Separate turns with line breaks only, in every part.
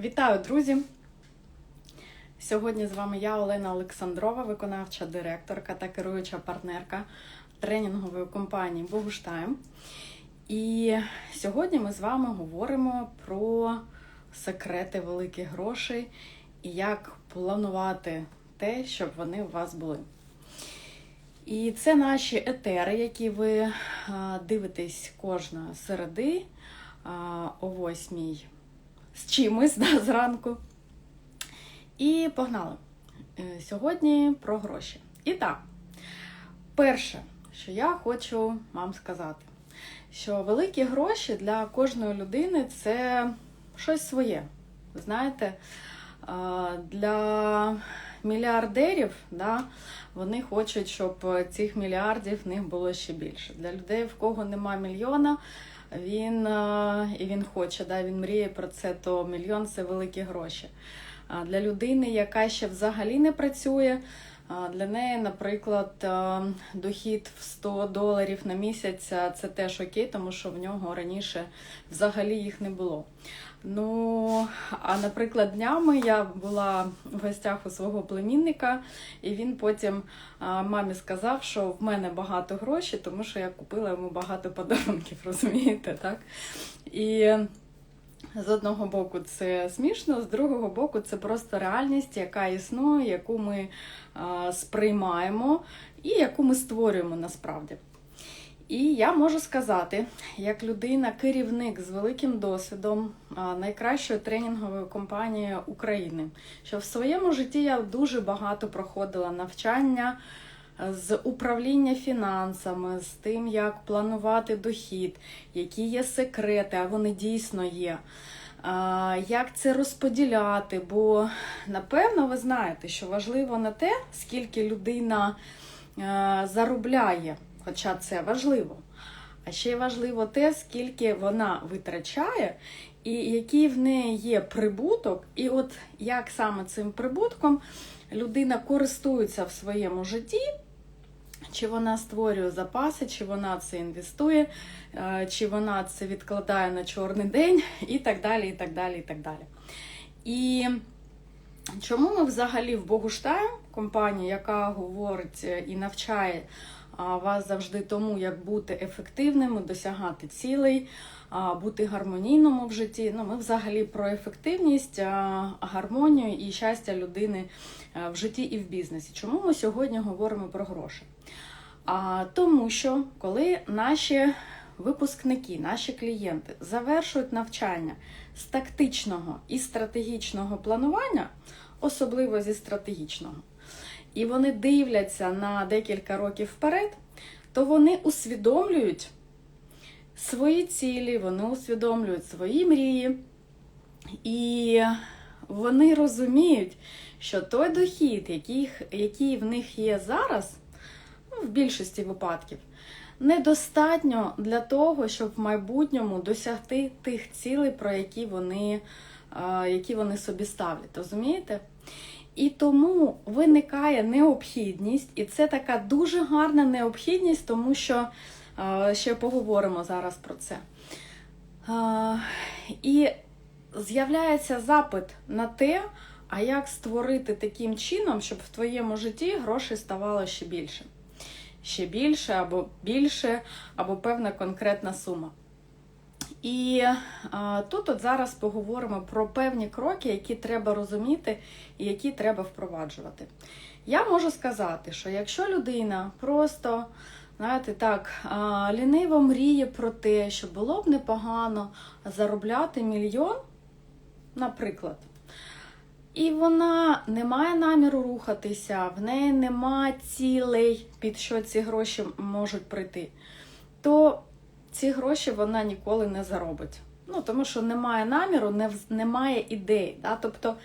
Вітаю, друзі! Сьогодні з вами я, Олена Олександрова, виконавча директорка та керуюча партнерка тренінгової компанії Богуштайм. І сьогодні ми з вами говоримо про секрети великих грошей і як планувати те, щоб вони у вас були. І це наші етери, які ви дивитесь кожної середи о 8 з чимось да, зранку. І погнали. Е, Сьогодні про гроші. І так, перше, що я хочу вам сказати, що великі гроші для кожної людини це щось своє. Знаєте, для мільярдерів да, вони хочуть, щоб цих мільярдів в них було ще більше. Для людей, в кого нема мільйона, він е, і він хоче, да, він мріє про це, то мільйон це великі гроші. А для людини, яка ще взагалі не працює, для неї, наприклад, е, дохід в 100 доларів на місяць це теж окей, тому що в нього раніше взагалі їх не було. Ну, а наприклад, днями я була в гостях у свого племінника, і він потім мамі сказав, що в мене багато грошей, тому що я купила йому багато подарунків, розумієте, так? І з одного боку це смішно, з другого боку, це просто реальність, яка існує, яку ми сприймаємо і яку ми створюємо насправді. І я можу сказати, як людина, керівник з великим досвідом найкращої тренінгової компанії України, що в своєму житті я дуже багато проходила навчання з управління фінансами, з тим, як планувати дохід, які є секрети, а вони дійсно є. Як це розподіляти? Бо напевно ви знаєте, що важливо не те, скільки людина заробляє, хоча це важливо. А ще й важливо те, скільки вона витрачає, і який в неї є прибуток, і от як саме цим прибутком людина користується в своєму житті. Чи вона створює запаси, чи вона це інвестує, е, чи вона це відкладає на чорний день, і так далі. І так далі, і так далі. І чому ми взагалі в Богуштайм, компанія, яка говорить і навчає вас завжди тому, як бути ефективними, досягати цілей, бути гармонійному в житті. Ну, Ми взагалі про ефективність, гармонію і щастя людини в житті і в бізнесі. Чому ми сьогодні говоримо про гроші? А, Тому що коли наші випускники, наші клієнти завершують навчання з тактичного і стратегічного планування, особливо зі стратегічного, і вони дивляться на декілька років вперед, то вони усвідомлюють свої цілі, вони усвідомлюють свої мрії, і вони розуміють, що той дохід, який, який в них є зараз, ну, в більшості випадків, недостатньо для того, щоб в майбутньому досягти тих цілей, про які вони, які вони собі ставлять. Розумієте? І тому виникає необхідність, і це така дуже гарна необхідність, тому що ще поговоримо зараз про це. І з'являється запит на те, а як створити таким чином, щоб в твоєму житті грошей ставало ще більше. Ще більше, або більше, або певна конкретна сума. І а, тут от зараз поговоримо про певні кроки, які треба розуміти і які треба впроваджувати. Я можу сказати, що якщо людина просто, знаєте, так, а, ліниво мріє про те, що було б непогано заробляти мільйон, наприклад, і вона не має наміру рухатися, в неї нема цілей, під що ці гроші можуть прийти, то ці гроші вона ніколи не заробить. Ну, Тому що немає наміру, не, немає ідеї. Да? Тобто,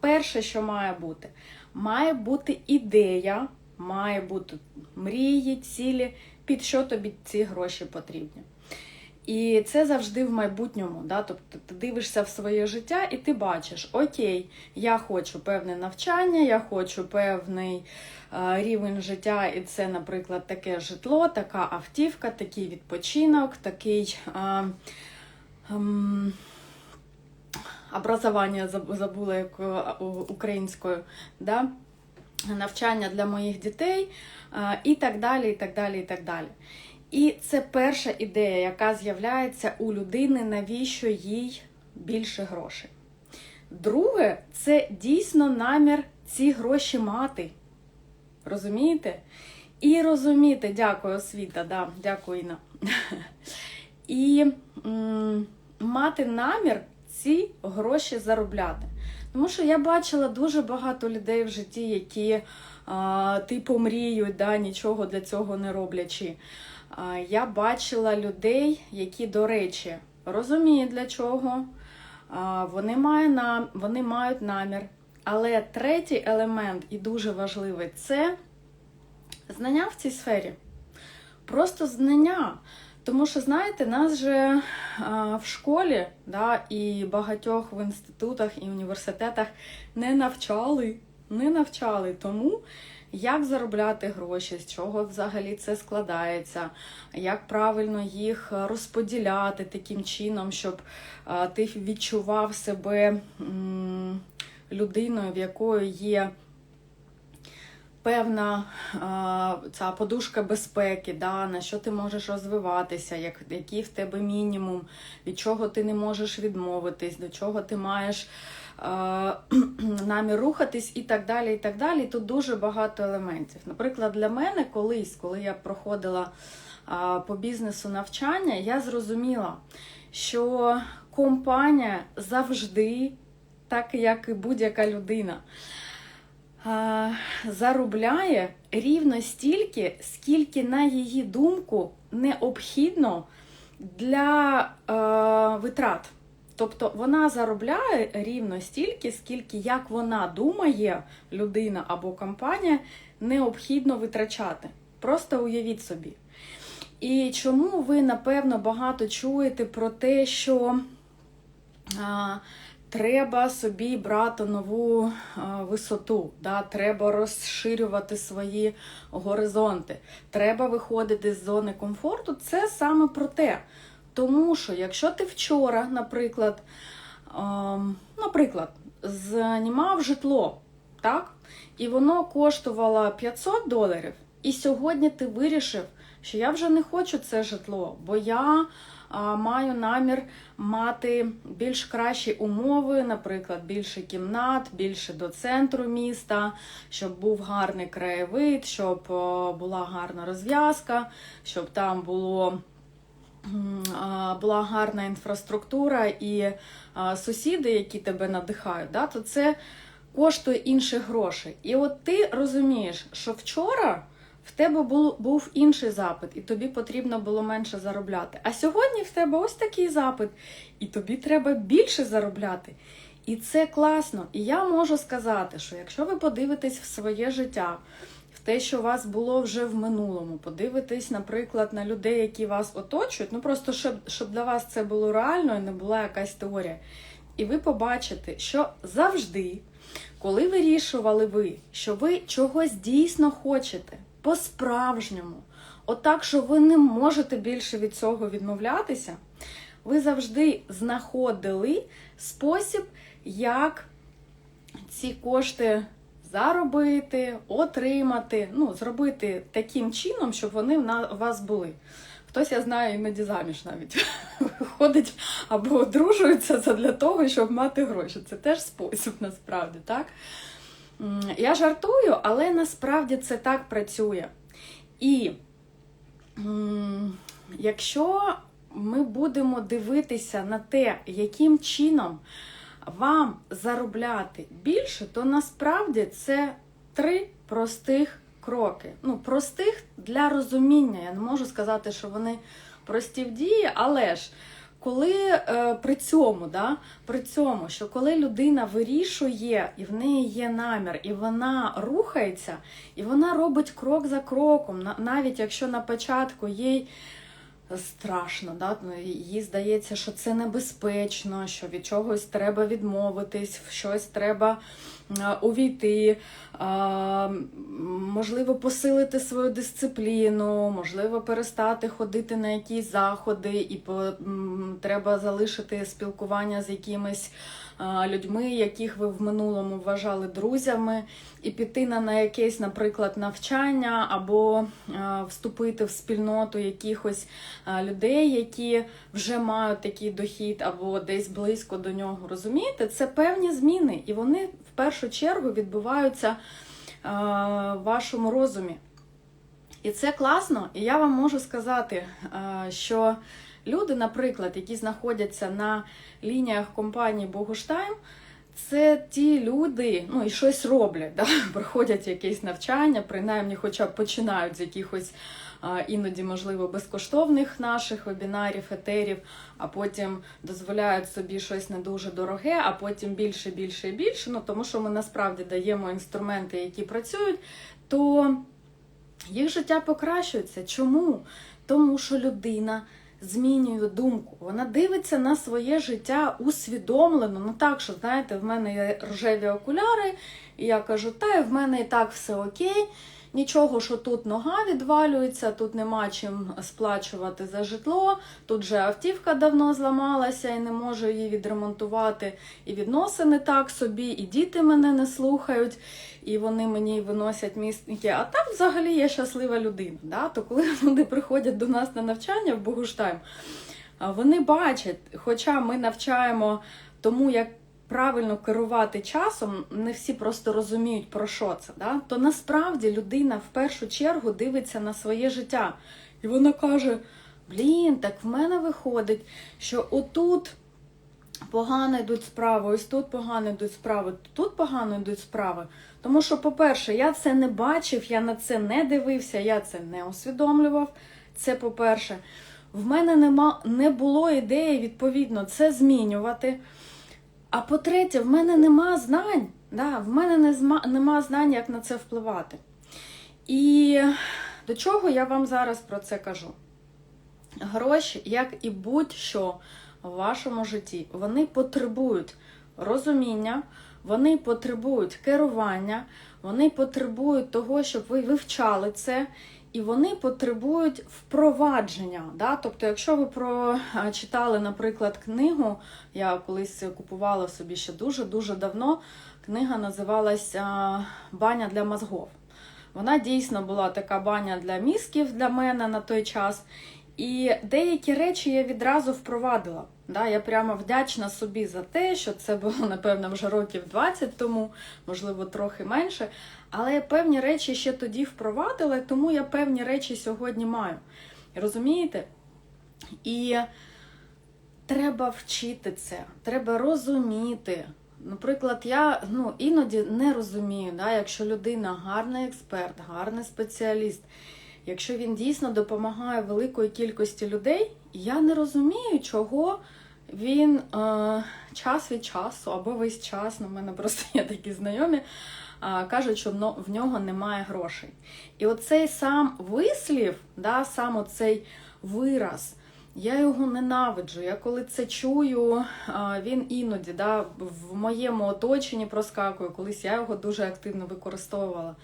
перше, що має бути, має бути ідея, має бути мрії, цілі, під що тобі ці гроші потрібні. І це завжди в майбутньому. Да? Тобто ти дивишся в своє життя і ти бачиш, окей, я хочу певне навчання, я хочу певний е, рівень життя, і це, наприклад, таке житло, така автівка, такий відпочинок, такий. Е, е, образування забула як е, українською, да? навчання для моїх дітей і так далі. І так далі, і так далі. І це перша ідея, яка з'являється у людини, навіщо їй більше грошей. Друге, це дійсно намір ці гроші мати. Розумієте? І розуміти, дякую, освіта, да, дякую, Інна. І мати намір ці гроші заробляти. Тому що я бачила дуже багато людей в житті, які а, типу мріють, да, нічого для цього не роблячи. Я бачила людей, які, до речі, розуміють для чого, вони мають намір. Але третій елемент, і дуже важливий, це знання в цій сфері. Просто знання. Тому що, знаєте, нас же в школі да, і багатьох в інститутах і університетах не навчали. Не навчали тому, як заробляти гроші, з чого взагалі це складається, як правильно їх розподіляти таким чином, щоб ти відчував себе людиною, в якої є певна ця подушка безпеки, да, на що ти можеш розвиватися, як, який в тебе мінімум, від чого ти не можеш відмовитись, до чого ти маєш намір рухатись і так далі. і так далі. Тут дуже багато елементів. Наприклад, для мене колись, коли я проходила по бізнесу навчання, я зрозуміла, що компанія завжди, так як і будь-яка людина, заробляє рівно стільки, скільки, на її думку, необхідно для витрат. Тобто вона заробляє рівно стільки, скільки, як вона думає, людина або компанія, необхідно витрачати. Просто уявіть собі. І чому ви, напевно, багато чуєте про те, що а, треба собі брати нову а, висоту, да? треба розширювати свої горизонти, треба виходити з зони комфорту. Це саме про те. Тому що якщо ти вчора, наприклад, ем, наприклад, знімав житло, так? І воно коштувало 500 доларів, і сьогодні ти вирішив, що я вже не хочу це житло, бо я маю намір мати більш кращі умови, наприклад, більше кімнат, більше до центру міста, щоб був гарний краєвид, щоб була гарна розв'язка, щоб там було. Була гарна інфраструктура і сусіди, які тебе надихають, да, то це коштує інших грошей. І от ти розумієш, що вчора в тебе був, був інший запит, і тобі потрібно було менше заробляти. А сьогодні в тебе ось такий запит, і тобі треба більше заробляти. І це класно. І я можу сказати, що якщо ви подивитесь в своє життя, те, що у вас було вже в минулому, подивитесь, наприклад, на людей, які вас оточують, ну просто щоб, щоб для вас це було реально і не була якась теорія. І ви побачите, що завжди, коли вирішували ви, що ви чогось дійсно хочете, по-справжньому, отак, що ви не можете більше від цього відмовлятися, ви завжди знаходили спосіб, як ці кошти заробити, отримати, ну, зробити таким чином, щоб вони в вас були. Хтось, я знаю, іноді заміж навіть виходить або одружується для того, щоб мати гроші. Це теж спосіб насправді, так? Я жартую, але насправді це так працює. І якщо ми будемо дивитися на те, яким чином вам заробляти більше, то насправді це три простих кроки. Ну, простих для розуміння. Я не можу сказати, що вони прості в дії, але ж коли е, при цьому, да, при цьому, що коли людина вирішує, і в неї є намір, і вона рухається, і вона робить крок за кроком, навіть якщо на початку їй страшно, да? ну, їй здається, що це небезпечно, що від чогось треба відмовитись, в щось треба е, увійти, е, можливо, посилити свою дисципліну, можливо, перестати ходити на якісь заходи, і треба залишити спілкування з якимись людьми, яких ви в минулому вважали друзями, і піти на, на якесь, наприклад, навчання або е, вступити в спільноту якихось е, людей, які вже мають такий дохід, або десь близько до нього. Розумієте, це певні зміни, і вони в першу чергу відбуваються в вашому розумі. І це класно, і я вам можу сказати, що люди, наприклад, які знаходяться на лініях компанії Богуштайм, це ті люди, ну і щось роблять, да? проходять якесь навчання, принаймні, хоча б починають з якихось іноді, можливо, безкоштовних наших вебінарів, етерів, а потім дозволяють собі щось не дуже дороге, а потім більше, більше і більше. Ну тому що ми насправді даємо інструменти, які працюють, то їх життя покращується. Чому? Тому що людина. Змінює думку, вона дивиться на своє життя усвідомлено. Ну так, що знаєте, в мене є рожеві окуляри, і я кажу, та в мене і так все окей. Нічого, що тут нога відвалюється, тут нема чим сплачувати за житло, тут же автівка давно зламалася і не можу її відремонтувати. І відносини так собі, і діти мене не слухають, і вони мені виносять місники. А так взагалі я щаслива людина. Да? То коли люди приходять до нас на навчання в Богуштайм, вони бачать, хоча ми навчаємо тому, як правильно керувати часом, не всі просто розуміють, про що це. Да? То насправді людина в першу чергу дивиться на своє життя. І вона каже: Блін, так в мене виходить, що отут погано йдуть справи, ось тут погано йдуть справи, тут погано йдуть справи. Тому що, по-перше, я це не бачив, я на це не дивився, я це не усвідомлював. Це по-перше, в мене нема, не було ідеї, відповідно, це змінювати. А по-третє, в мене нема знань. Да, В мене не, нема знань, як на це впливати. І до чого я вам зараз про це кажу? Гроші, як і будь-що в вашому житті, вони потребують розуміння, вони потребують керування, вони потребують того, щоб ви вивчали це. І вони потребують впровадження. Да? Тобто, якщо ви прочитали, наприклад, книгу, я колись купувала собі ще дуже-дуже давно, книга називалася Баня для мозгов. Вона дійсно була така баня для мізків для мене на той час. І деякі речі я відразу впровадила. Да, Я прямо вдячна собі за те, що це було, напевно, вже років 20 тому, можливо, трохи менше. Але я певні речі ще тоді впровадила, тому я певні речі сьогодні маю. Розумієте? І треба вчити це, треба розуміти. Наприклад, я ну, іноді не розумію, да, якщо людина гарний експерт, гарний спеціаліст, якщо він дійсно допомагає великої кількості людей, я не розумію, чого він е, час від часу або весь час, ну, в мене просто є такі знайомі кажуть, що в нього немає грошей. І оцей сам вислів, да, сам оцей вираз, я його ненавиджу. Я коли це чую, він іноді да, в моєму оточенні проскакує, колись я його дуже активно використовувала.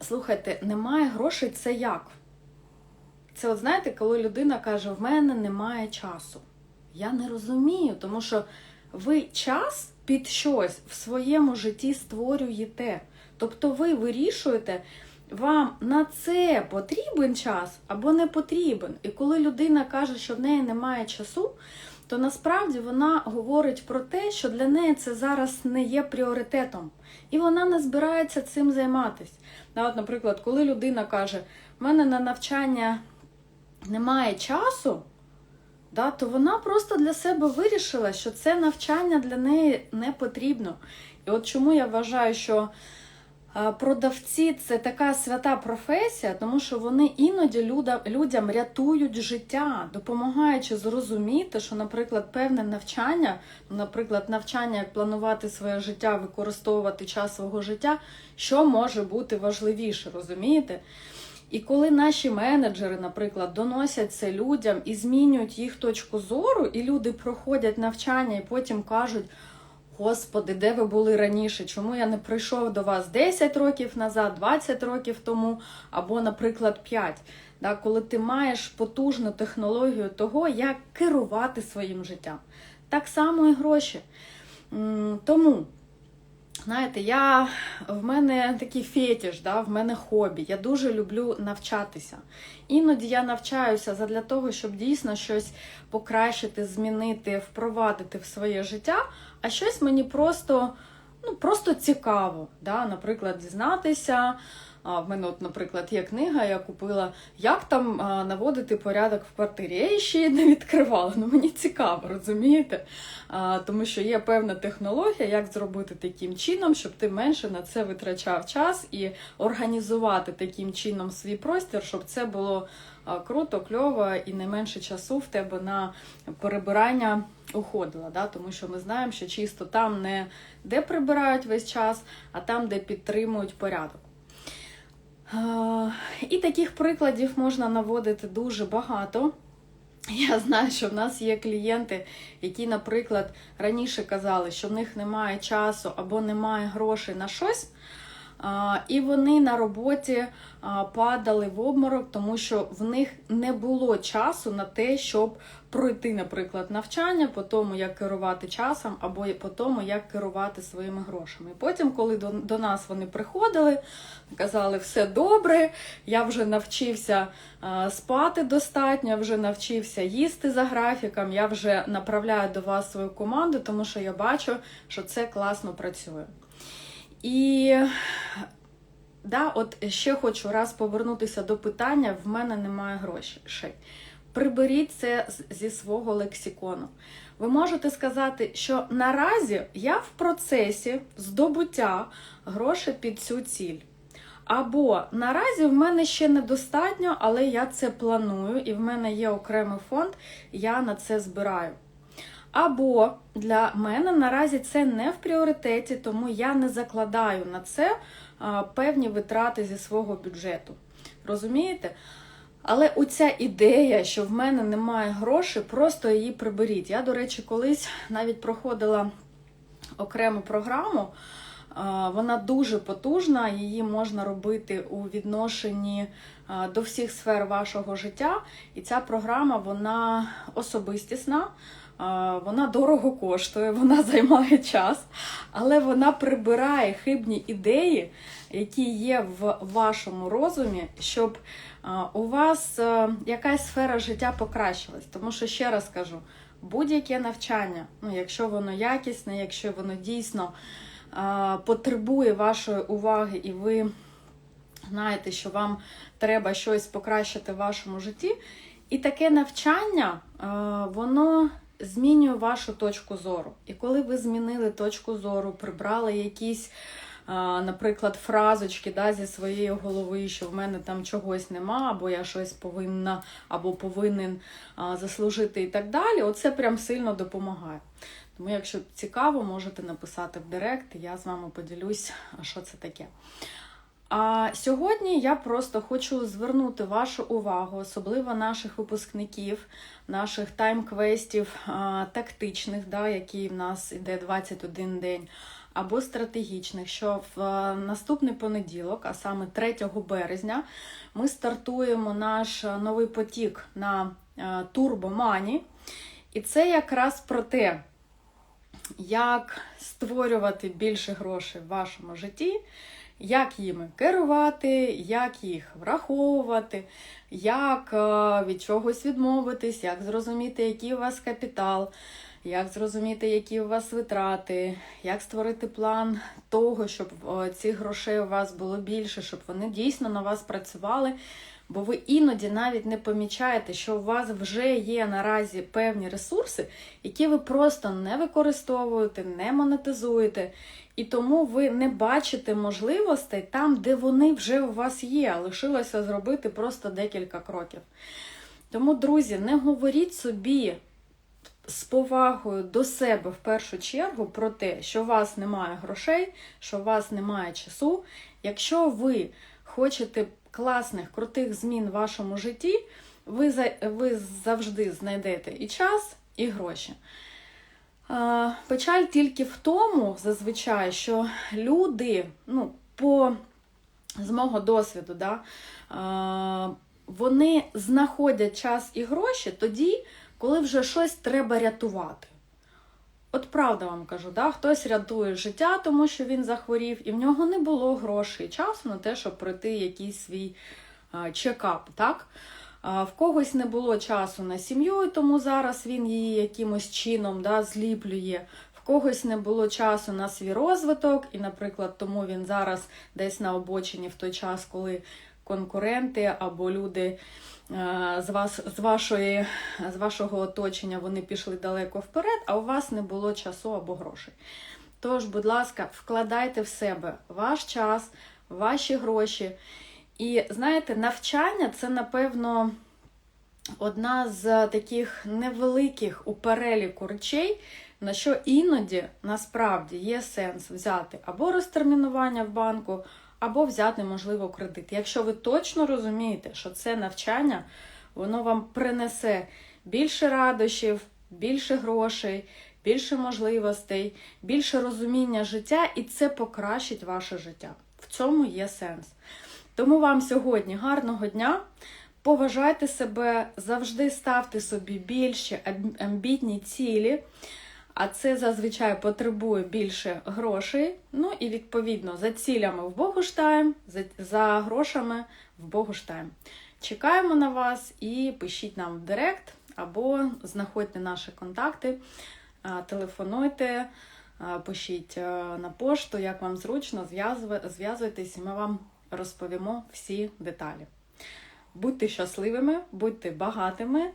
Слухайте, немає грошей це як? Це, от знаєте, коли людина каже, в мене немає часу. Я не розумію, тому що ви час під щось в своєму житті створюєте. Тобто ви вирішуєте, вам на це потрібен час або не потрібен. І коли людина каже, що в неї немає часу, то насправді вона говорить про те, що для неї це зараз не є пріоритетом. І вона не збирається цим займатися. Наприклад, коли людина каже, в мене на навчання немає часу да, то вона просто для себе вирішила, що це навчання для неї не потрібно. І от чому я вважаю, що продавці це така свята професія, тому що вони іноді людям рятують життя, допомагаючи зрозуміти, що, наприклад, певне навчання, наприклад, навчання, як планувати своє життя, використовувати час свого життя, що може бути важливіше, розумієте? І коли наші менеджери, наприклад, доносять це людям і змінюють їх точку зору, і люди проходять навчання і потім кажуть: Господи, де ви були раніше? Чому я не прийшов до вас 10 років назад, 20 років тому, або, наприклад, 5. Да, Коли ти маєш потужну технологію того, як керувати своїм життям. Так само і гроші. Тому, знаєте, я, в мене такий фетіш, да, в мене хобі. Я дуже люблю навчатися. Іноді я навчаюся задля того, щоб дійсно щось покращити, змінити, впровадити в своє життя, а щось мені просто, ну, просто цікаво. Да? Наприклад, дізнатися. В мене, от, наприклад, є книга, я купила, як там наводити порядок в квартирі. Я її ще не відкривала. Ну мені цікаво, розумієте? Тому що є певна технологія, як зробити таким чином, щоб ти менше на це витрачав час і організувати таким чином свій простір, щоб це було круто, кльово і не менше часу в тебе на перебирання уходило. Да? Тому що ми знаємо, що чисто там не де прибирають весь час, а там, де підтримують порядок. І таких прикладів можна наводити дуже багато. Я знаю, що в нас є клієнти, які, наприклад, раніше казали, що в них немає часу або немає грошей на щось. І вони на роботі падали в обморок, тому що в них не було часу на те, щоб пройти, наприклад, навчання по тому, як керувати часом, або по тому, як керувати своїми грошами. Потім, коли до нас вони приходили, казали, все добре, я вже навчився спати достатньо, вже навчився їсти за графіком, я вже направляю до вас свою команду, тому що я бачу, що це класно працює. І да, от ще хочу раз повернутися до питання: в мене немає грошей. Приберіть це зі свого лексикону. Ви можете сказати, що наразі я в процесі здобуття грошей під цю ціль. Або наразі в мене ще недостатньо, але я це планую, і в мене є окремий фонд, я на це збираю. Або для мене наразі це не в пріоритеті, тому я не закладаю на це певні витрати зі свого бюджету. Розумієте? Але оця ідея, що в мене немає грошей, просто її приберіть. Я, до речі, колись навіть проходила окрему програму. Вона дуже потужна, її можна робити у відношенні до всіх сфер вашого життя. І ця програма вона особистісна. Вона дорого коштує, вона займає час, але вона прибирає хибні ідеї, які є в вашому розумі, щоб у вас якась сфера життя покращилась. Тому що, ще раз кажу, будь-яке навчання, ну, якщо воно якісне, якщо воно дійсно потребує вашої уваги, і ви знаєте, що вам треба щось покращити в вашому житті, і таке навчання, воно змінює вашу точку зору. І коли ви змінили точку зору, прибрали якісь, наприклад, фразочки да, зі своєї голови, що в мене там чогось нема, або я щось повинна, або повинен заслужити і так далі, оце прям сильно допомагає. Тому, якщо цікаво, можете написати в Директ, я з вами поділюсь, що це таке. А сьогодні я просто хочу звернути вашу увагу, особливо наших випускників, наших тайм-квестів тактичних, да, які в нас іде 21 день, або стратегічних, що в наступний понеділок, а саме 3 березня, ми стартуємо наш новий потік на Турбомані. І це якраз про те, як створювати більше грошей в вашому житті як їми керувати, як їх враховувати, як е, від чогось відмовитись, як зрозуміти, який у вас капітал, як зрозуміти, які у вас витрати, як створити план того, щоб е, цих грошей у вас було більше, щоб вони дійсно на вас працювали. Бо ви іноді навіть не помічаєте, що у вас вже є наразі певні ресурси, які ви просто не використовуєте, не монетизуєте. І тому ви не бачите можливостей там, де вони вже у вас є. Лишилося зробити просто декілька кроків. Тому, друзі, не говоріть собі з повагою до себе в першу чергу про те, що у вас немає грошей, що у вас немає часу. Якщо ви хочете класних, крутих змін в вашому житті, ви, ви завжди знайдете і час, і гроші. Печаль тільки в тому, зазвичай, що люди, ну, по з мого досвіду, да, вони знаходять час і гроші тоді, коли вже щось треба рятувати. От правда вам кажу, да? хтось рятує життя, тому що він захворів, і в нього не було грошей часу на те, щоб пройти якийсь свій чекап. так? В когось не було часу на сім'ю, і тому зараз він її якимось чином да, зліплює. В когось не було часу на свій розвиток, і, наприклад, тому він зараз десь на обочині в той час, коли конкуренти або люди з вас з вашої з вашого оточення вони пішли далеко вперед, а у вас не було часу або грошей. Тож, будь ласка, вкладайте в себе ваш час, ваші гроші. І знаєте, навчання це, напевно, одна з таких невеликих у переліку речей, на що іноді насправді є сенс взяти або розтермінування в банку, або взяти, можливо, кредит. Якщо ви точно розумієте, що це навчання, воно вам принесе більше радощів, більше грошей, більше можливостей, більше розуміння життя, і це покращить ваше життя. В цьому є сенс. Тому вам сьогодні гарного дня. Поважайте себе, завжди ставте собі більші амбітні цілі, а це зазвичай потребує більше грошей. Ну і відповідно за цілями в Богуштайм, за, за грошами в Богуштайм. Чекаємо на вас і пишіть нам в Директ або знаходьте наші контакти, телефонуйте, пишіть на пошту, як вам зручно, зв'язуйтесь, і ми вам розповімо всі деталі. Будьте щасливими, будьте багатими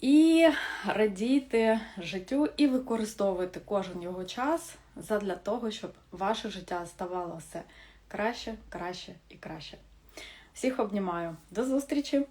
і радійте життю, і використовуйте кожен його час задля того, щоб ваше життя ставало все краще, краще і краще. Всіх обнімаю. До зустрічі!